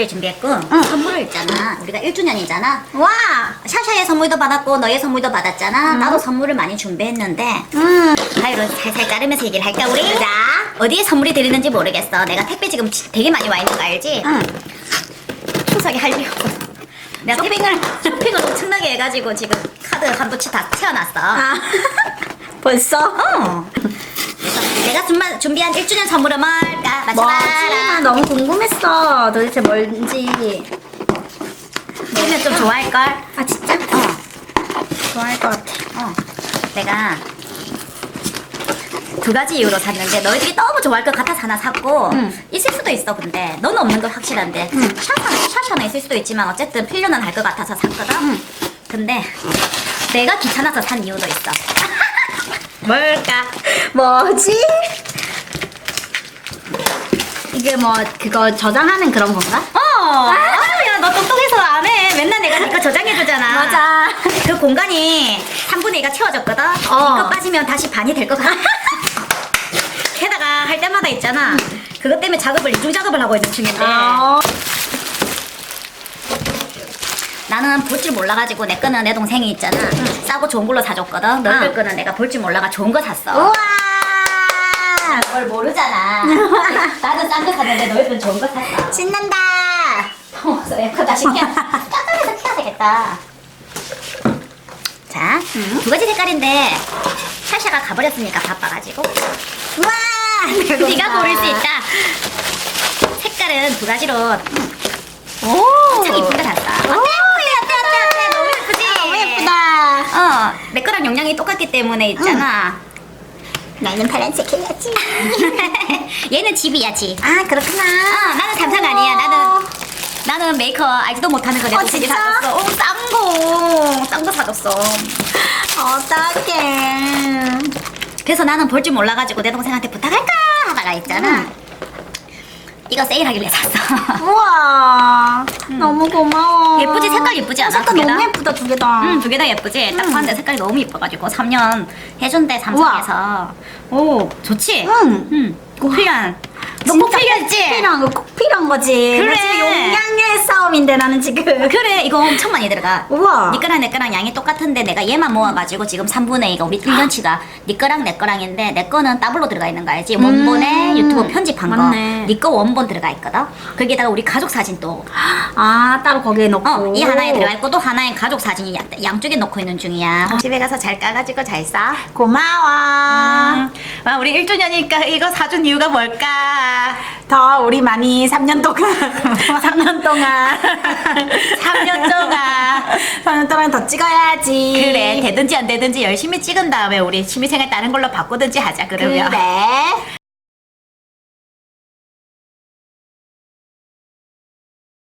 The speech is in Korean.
가지를 준비했고 응. 선물을 있잖아. 우리가 1주년이잖아. 와. 샤샤의 선물도 받았고 너의 선물도 받았잖아. 응. 나도 선물을 많이 준비했는데 음. 가위로 살살 자르면서 얘기를 할까 우리? 자. 어디에 선물이 들리는지 모르겠어. 내가 택배 지금 지- 되게 많이 와 있는 거 알지? 응. 추석에 할 일이 없어. 내가 쇼핑을 쇼핑을 엄청나게 해가지고 지금 카드 한 부치 다 채워놨어. 아. 벌써? 어. 그래서 내가 준비한 1주년 선물은 뭘 맞춰봐라. 너무 궁금했어. 도대체 뭔지. 그러면 좀 좋아할걸? 아 진짜? 어. 좋아할 것 같아. 어. 내가 두 가지 이유로 샀는데 너희들이 너무 좋아할 것 같아서 하나 샀고 응. 있을 수도 있어 근데 너는 없는 건 확실한데 응. 샤샤, 샤샤는 있을 수도 있지만 어쨌든 필요는 할 것 같아서 샀거든 응. 근데 내가 귀찮아서 산 이유도 있어 뭘까? 뭐지? 이게 뭐 그거 저장하는 그런 건가? 어! 야너 똑똑해서 안 해. 맨날 내가 니거 저장해주잖아. 맞아. 그 공간이 3분의 2가 채워졌거든? 어. 이거 빠지면 다시 반이 될 것 같아. 게다가 할 때마다 있잖아. 그것 때문에 작업을, 이중 작업을 하고 있는 중인데. 어. 나는 볼 줄 몰라가지고 내 거는 내 동생이 있잖아. 싸고 좋은 걸로 사줬거든. 너희들 응. 거는 내가 볼 줄 몰라가 좋은 거 샀어. 우와. 뭘 모르잖아. 나는 싼 거 샀는데 너희들은 좋은 거 샀어. 신난다. 더워서 에어컨 다시 켜. 깜깜해서 켜야 되겠다. 자, 두 가지 색깔인데 샤샤가 가버렸으니까 바빠가지고 우와. 네가 고를 수 있다. 색깔은 두 가지로 오. 참거 샀어. 어때? 오, 어때? 어때? 어때? 너무 예쁘지? 너무 예쁘다. 어, 내 거랑 용량이 똑같기 때문에 있잖아. 나는 파란색 해야지. 얘는 집이야 집. 아 그렇구나. 어, 나는 삼성 아니야. 나는 나는 메이커 알지도 못하는 거내 어, 동생이 진짜? 사줬어. 어, 싼 거, 싼 거 사줬어. 어떡해. 그래서 나는 볼 줄 몰라가지고 내 동생한테 부탁할까 하다가 있잖아. 응. 이거 세일하길래 샀어. 우와. 너무 고마워. 예쁘지? 색깔 예쁘지 않아? 색깔 두 개 다? 너무 예쁘다 두 개 다. 응, 두 개 다 예쁘지? 딱 응. 봤는데 색깔이 너무 예뻐가지고 3년 해준대 삼성에서. 오, 좋지? 응. 응. 꼭 필요한. 너꼭 필요했지? 필요한 거꼭 필요한 거지. 그래. 나 지금 용량의 싸움인데 나는 지금. 그래, 이거 엄청 많이 들어가. 우와. 니 거랑 내 거랑 양이 똑같은데 내가 얘만 모아가지고 지금 3분의 2가 우리 1년치가 니 거랑 내 거랑인데 내 거는 더블로 들어가 있는 거 알지? 원본에 음. 유튜브 편집한 맞네. 거. 니거 원본 들어가 있거든? 거기에다가 우리 가족 사진 또. 아 따로 거기에 넣고. 어, 이 하나에 들어가 있고 또 하나에 가족 사진이 양- 양쪽에 넣고 있는 중이야. 집에 가서 잘 까가지고 잘 싸. 고마워. 아, 우리 1주년이니까 이거 사준 이유가 뭘까? 더 우리 많이 3년 동안 3년 동안 3년 동안. 3년 동안 더 찍어야지. 그래, 되든지 안 되든지 열심히 찍은 다음에 우리 취미생활 다른 걸로 바꾸든지 하자, 그러면. 그래.